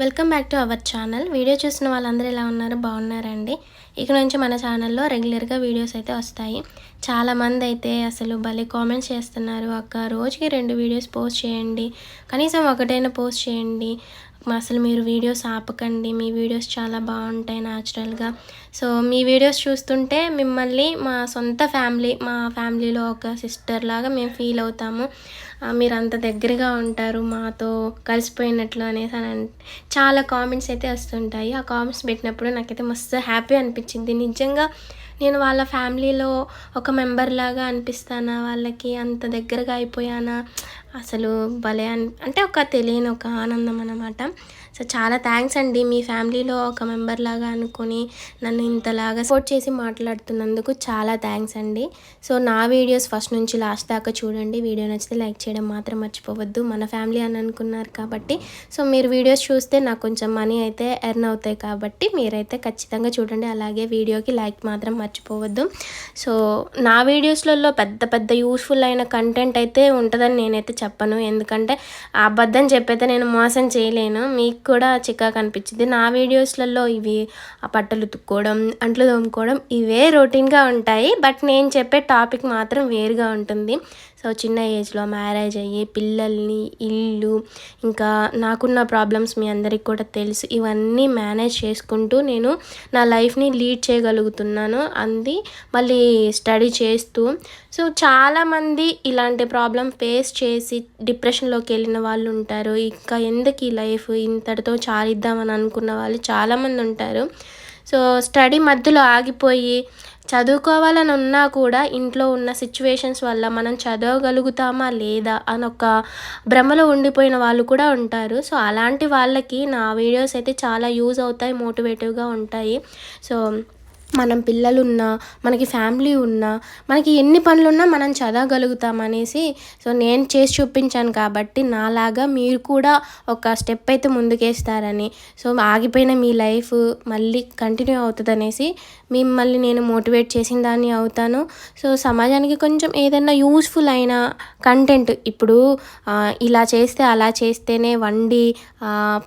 Welcome back to our channel video చూసిన వాళ్ళందరూ ఎలా ఉన్నారు? బాగున్నారండి. ఇక నుంచి మన ఛానల్లో రెగ్యులర్గా వీడియోస్ అయితే వస్తాయి. చాలామంది అయితే అసలు భలే కామెంట్స్ చేస్తున్నారు. అక్క రోజుకి రెండు వీడియోస్ పోస్ట్ చేయండి. కనీసం ఒకటైనా పోస్ట్ చేయండి. అసలు మీరు వీడియోస్ ఆపకండి మీ వీడియోస్ చాలా బాగుంటాయి న్యాచురల్గా. సో మీ వీడియోస్ చూస్తుంటే మిమ్మల్ని మా సొంత ఫ్యామిలీ మా ఫ్యామిలీలో ఒక సిస్టర్ లాగా మేము ఫీల్ అవుతాము. మీరు అంత దగ్గరగా ఉంటారు మాతో కలిసిపోయినట్లు అనేసి అని చాలా కామెంట్స్ అయితే వస్తుంటాయి. ఆ కామెంట్స్ పెట్టినప్పుడు నాకైతే మస్తు హ్యాపీ అనిపించింది. నిజంగా నేను వాళ్ళ ఫ్యామిలీలో ఒక మెంబర్ లాగా అనిపిస్తానా? వాళ్ళకి అంత దగ్గరగా అయిపోయానా? అసలు భలే అన్ అంటే ఒక తెలియని ఒక ఆనందం అనమాట సో చాలా థ్యాంక్స్ అండి మీ ఫ్యామిలీలో ఒక మెంబర్ లాగా అనుకొని నన్ను ఇంతలాగా సపోర్ట్ చేసి మాట్లాడుతున్నందుకు చాలా థ్యాంక్స్ అండి. సో నా వీడియోస్ ఫస్ట్ నుంచి లాస్ట్ దాకా చూడండి. వీడియో నచ్చితే లైక్ చేయడం మాత్రం మర్చిపోవద్దు. మన ఫ్యామిలీ అని అనుకున్నారు కాబట్టి. సో మీరు వీడియోస్ చూస్తే నాకు కొంచెం మనీ అయితే ఎర్న్ అవుతాయి కాబట్టి మీరైతే ఖచ్చితంగా చూడండి. అలాగే వీడియోకి లైక్ మాత్రం మర్చిపోవద్దు. సో నా వీడియోస్లలో పెద్ద పెద్ద యూస్ఫుల్ అయిన కంటెంట్ అయితే ఉంటుందని నేనైతే చెప్పను. ఎందుకంటే అబద్ధం చెప్పైతే నేను మోసం చేయలేను. మీకు కూడా చిక్కా కనిపించింది నా వీడియోస్లలో ఇవి ఆ బట్టలు ఉతుక్కోవడం అంట్లు తోముకోవడం ఇవే రొటీన్గా ఉంటాయి. బట్ నేను చెప్పే టాపిక్ మాత్రం వేరుగా ఉంటుంది. సో చిన్న ఏజ్లో మ్యారేజ్ అయ్యి పిల్లల్ని ఇల్లు ఇంకా నాకున్న ప్రాబ్లమ్స్ మీ అందరికి కూడా తెలుసు. ఇవన్నీ మేనేజ్ చేసుకుంటూ నేను నా లైఫ్ని లీడ్ చేయగలుగుతున్నాను అంది. మళ్ళీ స్టడీ చేస్తూ సో చాలామంది ఇలాంటి ప్రాబ్లం ఫేస్ చేసి డిప్రెషన్లోకి వెళ్ళిన వాళ్ళు ఉంటారు. ఇంకా ఎందుకు ఈ లైఫ్ ఇంతటితో చాలిద్దామని అనుకున్న వాళ్ళు చాలామంది ఉంటారు. సో స్టడీ మధ్యలో ఆగిపోయి చదువుకోవాలని ఉన్నా కూడా ఇంట్లో ఉన్న సిచ్యువేషన్స్ వల్ల మనం చదవగలుగుతామా లేదా అని ఒక భ్రమలో ఉండిపోయిన వాళ్ళు కూడా ఉంటారు. సో అలాంటి వాళ్ళకి నా వీడియోస్ అయితే చాలా యూజ్ అవుతాయి మోటివేటివ్గా ఉంటాయి. సో మనం పిల్లలు ఉన్నా మనకి ఫ్యామిలీ ఉన్నా మనకి ఎన్ని పనులున్నా మనం చదవగలుగుతాం అనేసి సో నేను చేసి చూపించాను కాబట్టి నాలాగా మీరు కూడా ఒక స్టెప్ అయితే ముందుకేస్తారని. సో ఆగిపోయిన మీ లైఫ్ మళ్ళీ కంటిన్యూ అవుతుంది అనేసి మిమ్మల్ని నేను మోటివేట్ చేసిన దాన్ని అవుతాను. సో సమాజానికి కొంచెం ఏదైనా యూస్ఫుల్ అయిన కంటెంట్ ఇప్పుడు ఇలా చేస్తే అలా చేస్తేనే వండి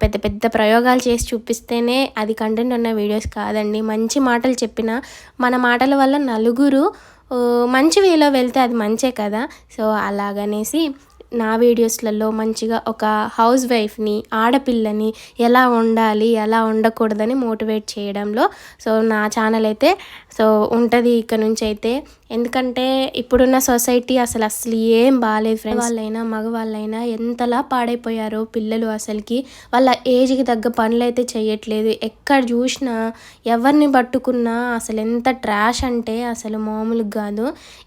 పెద్ద పెద్ద ప్రయోగాలు చేసి చూపిస్తేనే అది కంటెంట్ ఉన్న వీడియోస్ కాదండి. మంచి మాటలు చెప్పిన మన మాటల వల్ల నలుగురు మంచి వేలో వెళ్తే అది మంచే కదా. సో అలాగనేసి నా వీడియోస్లలో మంచిగా ఒక హౌస్ వైఫ్ని ఆడపిల్లని ఎలా ఉండాలి ఎలా ఉండకూడదని మోటివేట్ చేయడంలో సో నా ఛానల్ అయితే సో ఉంటుంది ఇక్కడ నుంచి అయితే ఎందుకంటే ఇప్పుడున్న సొసైటీ అసలు అసలు ఏం బాగాలేదు ఫ్రెండ్స్. వాళ్ళైనా మగవాళ్ళైనా ఎంతలా పాడైపోయారో పిల్లలు అసలుకి. వాళ్ళ ఏజ్కి తగ్గ పనులు అయితే చేయట్లేదు ఎక్కడ చూసినా ఎవరిని పట్టుకున్నా అసలు ఎంత ట్రాష్ అంటే అసలు మామూలుగా కాదు.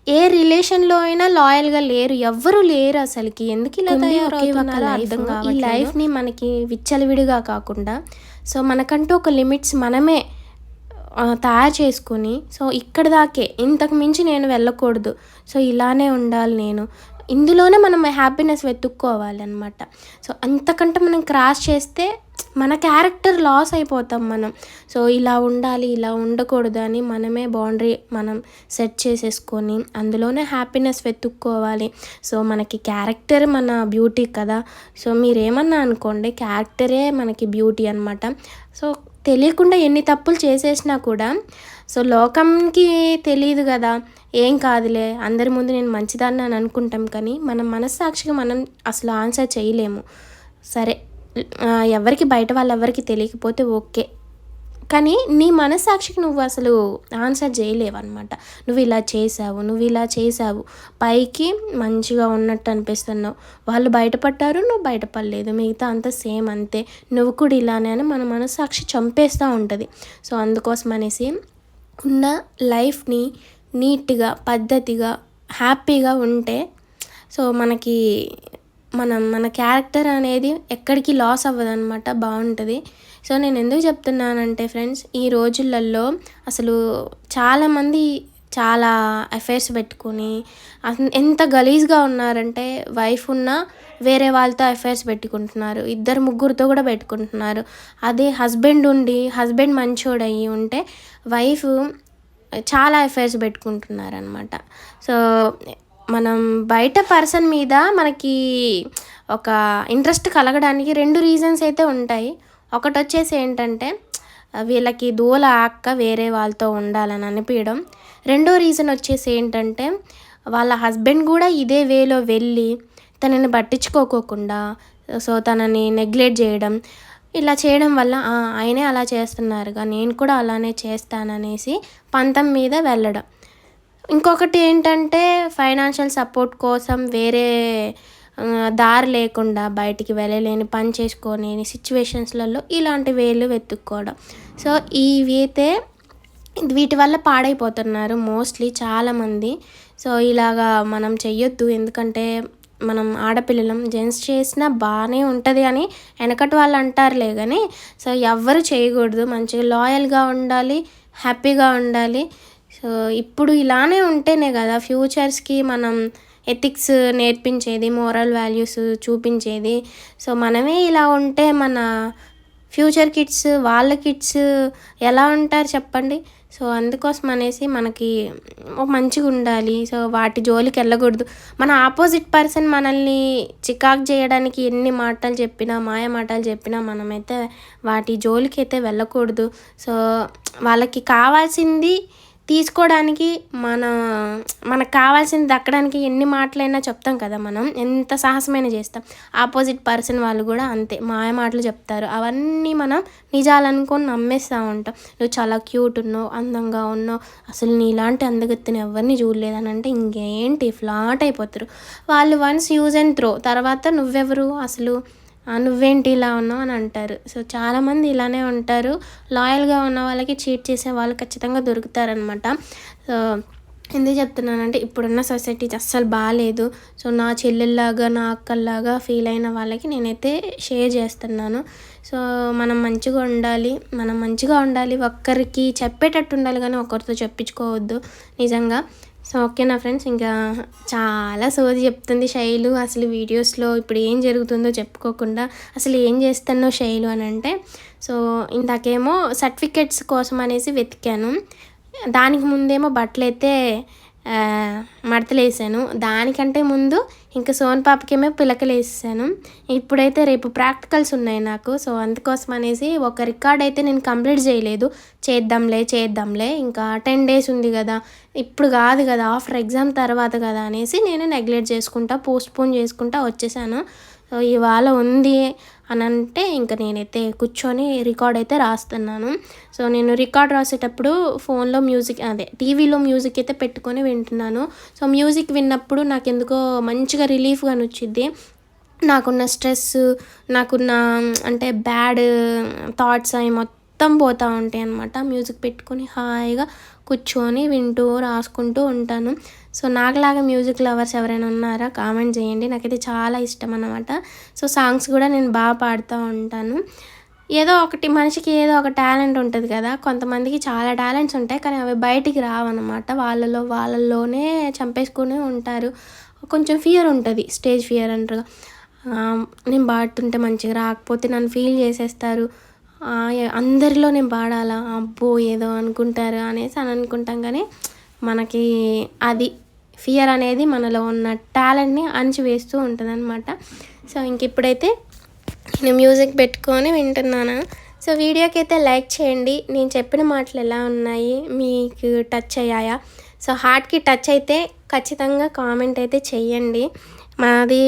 ఏ రిలేషన్లో అయినా లాయల్గా లేరు. ఎవ్వరు లేరు అసలుకి. ఎందుకు ఇలా తయారవుతున్నారో అర్థం కాదు ఈ లైఫ్ని మనకి విచ్చలవిడిగా కాకుండా సో మనకంటూ ఒక లిమిట్స్ మనమే తయారు చేసుకొని సో ఇక్కడ దాకే ఇంతకు మించి నేను వెళ్ళకూడదు. సో ఇలానే ఉండాలి నేను. ఇందులోనే మనం హ్యాపీనెస్ వెతుక్కోవాలి అనమాట సో అంతకంటే మనం క్రాస్ చేస్తే మన క్యారెక్టర్ లాస్ అయిపోతాం మనం. సో ఇలా ఉండాలి ఇలా ఉండకూడదు అని మనమే బౌండరీ మనం సెట్ చేసేసుకొని అందులోనే హ్యాపీనెస్ వెతుక్కోవాలి. సో మనకి క్యారెక్టర్ మన బ్యూటీ కదా. సో మీరేమన్నా అనుకోండి క్యారెక్టరే మనకి బ్యూటీ అనమాట సో తెలియకుండా ఎన్ని తప్పులు చేసేసినా కూడా సో లోకంకి తెలియదు కదా ఏం కాదులే అందరి ముందు నేను మంచిదాన్ని అని అనుకుంటాం కానీ మన మనస్సాక్షిగా మనం అసలు ఆన్సర్ చేయలేము. సరే ఎవరికి బయట వాళ్ళు ఎవరికి తెలియకపోతే ఓకే. కానీ నీ మనస్సాక్షికి నువ్వు అసలు ఆన్సర్ చేయలేవు అనమాట నువ్వు ఇలా చేసావు నువ్వు ఇలా చేసావు పైకి మంచిగా ఉన్నట్టు అనిపిస్తున్నావు. వాళ్ళు బయటపడ్డారు నువ్వు బయటపడలేదు. మిగతా అంతా సేమ్ అంతే. నువ్వు కూడా ఇలానే అని మన మనస్సాక్షి చంపేస్తూ ఉంటుంది. సో అందుకోసం అనేసి ఉన్న లైఫ్ని నీట్గా పద్ధతిగా హ్యాపీగా ఉంటే సో మనకి మనం మన క్యారెక్టర్ అనేది ఎక్కడికి లాస్ అవ్వదన్నమాట బాగుంటుంది. సో నేను ఎందుకు చెప్తున్నానంటే ఫ్రెండ్స్ ఈ రోజులలో అసలు చాలామంది చాలా అఫైర్స్ పెట్టుకొని ఎంత గలీజ్గా ఉన్నారంటే వైఫ్ ఉన్న వేరే వాళ్ళతో అఫైర్స్ పెట్టుకుంటున్నారు ఇద్దరు ముగ్గురితో కూడా పెట్టుకుంటున్నారు. అదే హస్బెండ్ ఉండి హస్బెండ్ మంచోడు అయ్యి ఉంటే వైఫ్ చాలా అఫైర్స్ పెట్టుకుంటున్నారనమాట సో మనం బయట పర్సన్ మీద మనకి ఒక ఇంట్రెస్ట్ కలగడానికి రెండు రీజన్స్ అయితే ఉంటాయి. ఒకటి వచ్చేసి ఏంటంటే వీళ్ళకి దూల అక్క వేరే వాళ్ళతో ఉండాలని అనిపించడం. రెండో రీజన్ వచ్చేసి ఏంటంటే వాళ్ళ హస్బెండ్ కూడా ఇదే వేలో వెళ్ళి తనని పట్టించుకోకోకుండా సో తనని నెగ్లెక్ట్ చేయడం ఇలా చేయడం వల్ల ఆయనే అలా చేస్తున్నారుగా నేను కూడా అలానే చేస్తాననేసి పంతం మీద వెళ్ళడం. ఇంకొకటి ఏంటంటే ఫైనాన్షియల్ సపోర్ట్ కోసం వేరే దారి లేకుండా బయటికి వెళ్ళలేని పని చేసుకోలేని సిచ్యువేషన్స్లలో ఇలాంటి వేలు వెతుక్కోవడం. సో ఇవైతే వీటి వల్ల పాడైపోతున్నారు మోస్ట్లీ చాలామంది. సో ఇలాగా మనం చెయ్యొద్దు. ఎందుకంటే మనం ఆడపిల్లలం జెంట్స్ చేసినా బాగానే ఉంటుంది అని వెనకటి వాళ్ళు అంటారులే కానీ సో ఎవ్వరు చేయకూడదు. మంచిగా లాయల్గా ఉండాలి హ్యాపీగా ఉండాలి. సో ఇప్పుడు ఇలానే ఉంటేనే కదా ఫ్యూచర్స్కి మనం ఎథిక్స్ నేర్పించేది మోరల్ వాల్యూస్ చూపించేది. సో మనమే ఇలా ఉంటే మన ఫ్యూచర్ కిడ్స్ వాళ్ళ కిడ్స్ ఎలా ఉంటారు చెప్పండి? సో అందుకోసం అనేసి మనకి మంచిగా ఉండాలి. సో వాటి జోలికి వెళ్ళకూడదు. మన ఆపోజిట్ పర్సన్ మనల్ని చికాక్ చేయడానికి ఎన్ని మాటలు చెప్పినా మాయ మాటలు చెప్పినా మనమైతే వాటి జోలికి అయితే వెళ్ళకూడదు. సో వాళ్ళకి కావాల్సింది తీసుకోవడానికి మన మనకు కావాల్సింది దక్కడానికి ఎన్ని మాటలైనా చెప్తాం కదా మనం. ఎంత సాహసమైన చేస్తాం. ఆపోజిట్ పర్సన్ వాళ్ళు కూడా అంతే. మాయ మాటలు చెప్తారు. అవన్నీ మనం నిజాలనుకొని నమ్మేస్తూ ఉంటాం. నువ్వు చాలా క్యూట్ ఉన్నావు అందంగా ఉన్నావు. అసలు నీలాంటి అందగత్తిని ఎవరిని చూడలేదని అంటే ఇంకేంటి ఫ్లాట్ అయిపోతారు. వాళ్ళు వన్స్ యూజ్ అండ్ త్రో తర్వాత నువ్వెవరు? అసలు నువ్వేంటి ఇలా ఉన్నావు అని అంటారు. సో చాలామంది ఇలానే ఉంటారు. లాయల్గా ఉన్న వాళ్ళకి చీట్ చేసే వాళ్ళు ఖచ్చితంగా దొరుకుతారనమాట. సో ఎందుకు చెప్తున్నానంటే ఇప్పుడున్న సొసైటీ అస్సలు బాగాలేదు సో నా చెల్లెల్లాగా నా అక్కల్లాగా ఫీల్ అయిన వాళ్ళకి నేనైతే షేర్ చేస్తున్నాను. సో మనం మంచిగా ఉండాలి. మనం మంచిగా ఉండాలి. ఒక్కరికి చెప్పేటట్టు ఉండాలి కానీ ఒకరితో చెప్పించుకోవద్దు. నిజంగా సో ఓకేనా ఫ్రెండ్స్ ఇంకా చాలా సోది చెప్తుంది శైలు అసలు వీడియోస్లో ఇప్పుడు ఏం జరుగుతుందో చెప్పుకోకుండా అసలు ఏం చేస్తానో శైలు అని అంటే సో ఇందాకేమో సర్టిఫికెట్స్ కోసం అనేసి వెతికాను. దానికి ముందేమో బట్టలు అయితే మడతలు వేసాను దానికంటే ముందు ఇంకా సోన్ పాపకేమో పిలకలు వేసాను ఇప్పుడైతే రేపు ప్రాక్టికల్స్ ఉన్నాయి నాకు. సో అందుకోసం అనేసి ఒక రికార్డ్ అయితే నేను కంప్లీట్ చేయలేదు. చేద్దాంలే చేద్దాంలే. ఇంకా టెన్ డేస్ ఉంది కదా. ఇప్పుడు కాదు కదా. ఆఫ్టర్ ఎగ్జామ్ తర్వాత కదా అనేసి నేను నెగ్లెక్ట్ చేసుకుంటా పోస్ట్పోన్ చేసుకుంటా వచ్చేసాను. ఇవాళ ఉంది అని అంటే ఇంకా నేనైతే కూర్చొని రికార్డ్ అయితే రాస్తున్నాను. సో నేను రికార్డ్ రాసేటప్పుడు ఫోన్లో మ్యూజిక్ అదే టీవీలో మ్యూజిక్ అయితే పెట్టుకొని వింటున్నాను. సో మ్యూజిక్ విన్నప్పుడు నాకు ఎందుకో మంచిగా రిలీఫ్గా వచ్చింది నాకున్న స్ట్రెస్ నాకున్న అంటే బ్యాడ్ థాట్స్ అవి మొత్తం పోతూ ఉంటాయి అనమాట మ్యూజిక్ పెట్టుకొని హాయిగా కూర్చొని వింటూ రాసుకుంటూ ఉంటాను. సో నాకులాగా మ్యూజిక్ లవర్స్ ఎవరైనా ఉన్నారా కామెంట్ చేయండి. నాకైతే చాలా ఇష్టం అన్నమాట. సో సాంగ్స్ కూడా నేను బాగా పాడుతూ ఉంటాను. ఏదో ఒకటి మనిషికి ఏదో ఒక టాలెంట్ ఉంటుంది కదా. కొంతమందికి చాలా టాలెంట్స్ ఉంటాయి కానీ అవి బయటికి రావన్నమాట. వాళ్ళలో వాళ్ళల్లోనే చంపేసుకునే ఉంటారు. కొంచెం ఫియర్ ఉంటుంది స్టేజ్ ఫియర్ అంటారు. నేను పాడుతుంటే మంచిగా రాకపోతే నన్ను ఫీల్ చేసేస్తారు. అందరిలో నేను పాడాలా? అబ్బో ఏదో అనుకుంటారు అనేసి అని అనుకుంటాం కానీ మనకి అది ఫియర్ అనేది మనలో ఉన్న టాలెంట్ని అణచివేస్తూ ఉంటుంది అనమాట సో ఇంక ఇప్పుడైతే నేను మ్యూజిక్ పెట్టుకొని వింటున్నాను? సో వీడియోకి అయితే లైక్ చేయండి. నేను చెప్పిన మాటలు ఎలా ఉన్నాయి? మీకు టచ్ అయ్యాయా? సో హార్ట్కి టచ్ అయితే ఖచ్చితంగా కామెంట్ అయితే చెయ్యండి మాది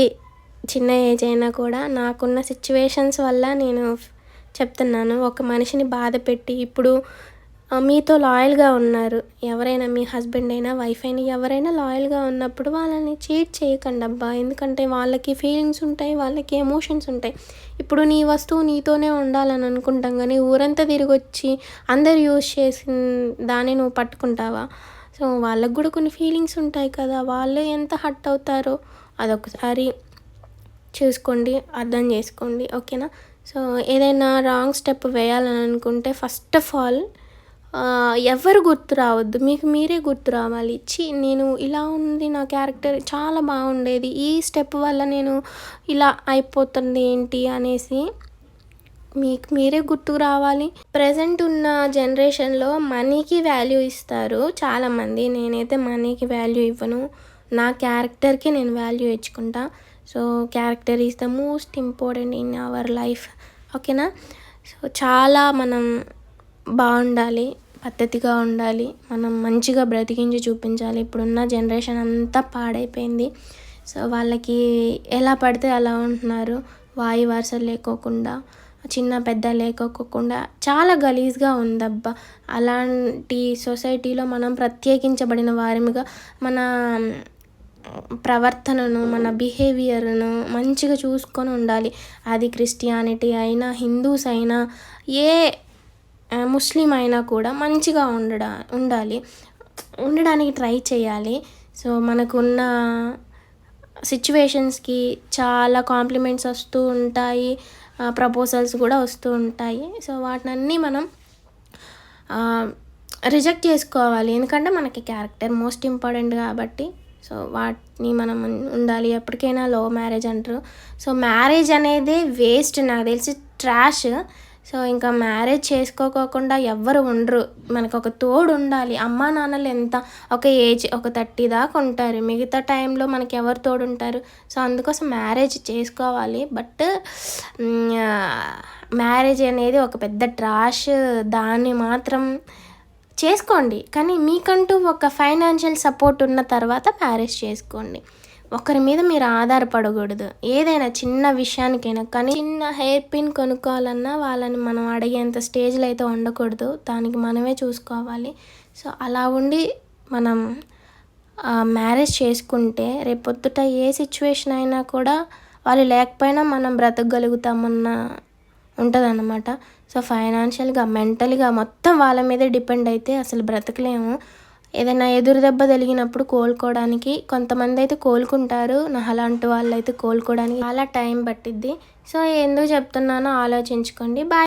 చిన్న ఏజ్ అయినా కూడా నాకున్న సిచ్యువేషన్స్ వల్ల నేను చెప్తున్నాను. ఒక మనిషిని బాధ పెట్టి ఇప్పుడు మీతో లాయల్గా ఉన్నారు. ఎవరైనా మీ హస్బెండ్ అయినా వైఫ్ అయినా ఎవరైనా లాయల్గా ఉన్నప్పుడు వాళ్ళని చీట్ చేయకండి అబ్బా. ఎందుకంటే వాళ్ళకి ఫీలింగ్స్ ఉంటాయి వాళ్ళకి ఎమోషన్స్ ఉంటాయి. ఇప్పుడు నీ వస్తువు నీతోనే ఉండాలని అనుకుంటాం కానీ ఊరంతా తిరిగి వచ్చి అందరు యూజ్ చేసిన దాన్ని నువ్వు పట్టుకుంటావా? సో వాళ్ళకు కూడా కొన్ని ఫీలింగ్స్ ఉంటాయి కదా. వాళ్ళు ఎంత హట్ అవుతారో అదొకసారి చూసుకోండి అర్థం చేసుకోండి. ఓకేనా? సో ఏదైనా రాంగ్ స్టెప్ వేయాలని అనుకుంటే ఫస్ట్ ఆఫ్ ఆల్ ఎవరు గుర్తు రావద్దు. మీకు మీరే గుర్తు రావాలి. చి నేను ఇలా ఉంది నా క్యారెక్టర్ చాలా బాగుండేది. ఈ స్టెప్ వల్ల నేను ఇలా అయిపోతుంది ఏంటి అనేసి మీకు మీరే గుర్తుకు రావాలి. ప్రజెంట్ ఉన్న జనరేషన్లో మనీకి వాల్యూ ఇస్తారు. చాలామంది. నేనైతే మనీకి వాల్యూ ఇవ్వను. నా క్యారెక్టర్కి నేను వాల్యూ ఇచ్చుకుంటా. So character is the most important in our life ఓకేనా సో చాలా మనం బాగుండాలి పద్ధతిగా ఉండాలి మనం మంచిగా బ్రతికించి చూపించాలి. ఇప్పుడున్న జనరేషన్ అంతా పాడైపోయింది. సో వాళ్ళకి ఎలా పడితే అలా ఉంటున్నారు. వాయు వారసలు లేకోకుండా చిన్న పెద్ద లేకోకుండా చాలా గలీజ్గా ఉందబ్బా. అలాంటి సొసైటీలో మనం ప్రత్యేకించబడిన వారిగా మన ప్రవర్తనను మన బిహేవియర్ను మంచిగా చూసుకొని ఉండాలి. అది క్రిస్టియానిటీ అయినా హిందూస్ అయినా ఏ ముస్లిం అయినా కూడా మంచిగా ఉండడా ఉండాలి. ఉండడానికి ట్రై చేయాలి. సో మనకున్న సిచ్యువేషన్స్కి చాలా కాంప్లిమెంట్స్ వస్తూ ఉంటాయి. ప్రపోజల్స్ కూడా వస్తూ ఉంటాయి. సో వాటినన్నీ మనం రిజెక్ట్ చేసుకోవాలి. ఎందుకంటే మనకి క్యారెక్టర్ మోస్ట్ ఇంపార్టెంట్ కాబట్టి సో వాటిని మనం ఉండాలి. ఎప్పటికైనా లో మ్యారేజ్ అంటారు. సో మ్యారేజ్ అనేది వేస్ట్ నాకు తెలిసి ట్రాష్ సో ఇంకా మ్యారేజ్ చేసుకోకోకుండా ఎవ్వరు ఉండరు. మనకు ఒక తోడు ఉండాలి. అమ్మా నాన్నలు ఎంత ఒక ఏజ్ ఒక థర్టీ దాకా ఉంటారు. మిగతా టైంలో మనకి ఎవరు తోడు ఉంటారు? సో అందుకోసం మ్యారేజ్ చేసుకోవాలి. బట్ మ్యారేజ్ అనేది ఒక పెద్ద ట్రాష్ దాన్ని మాత్రం చేసుకోండి. కానీ మీకంటూ ఒక ఫైనాన్షియల్ సపోర్ట్ ఉన్న తర్వాత మ్యారేజ్ చేసుకోండి. ఒకరి మీద మీరు ఆధారపడకూడదు. ఏదైనా చిన్న విషయానికైనా కానీ చిన్న హెయిర్ పిన్ కొనుక్కోవాలన్నా వాళ్ళని మనం అడిగేంత స్టేజ్లో అయితే ఉండకూడదు. దానికి మనమే చూసుకోవాలి. సో అలా ఉండి మనం మ్యారేజ్ చేసుకుంటే రేపొద్దుట ఏ సిచ్యువేషన్ అయినా కూడా వాళ్ళు లేకపోయినా మనం బ్రతకగలుగుతామన్న ఉంటుందన్నమాట. సో ఫైనాన్షియల్గా మెంటల్గా మొత్తం వాళ్ళ మీదే డిపెండ్ అయితే అసలు బ్రతకలేము. ఏదైనా ఎదురు దెబ్బ తగిలినప్పుడు కోలుకోవడానికి కొంతమంది అయితే కోలుకుంటారు. నా అలాంటి వాళ్ళు అయితే కోలుకోవడానికి చాలా టైం పట్టిద్ది. సో ఎందుకు చెప్తున్నానో ఆలోచించుకోండి. బాయ్.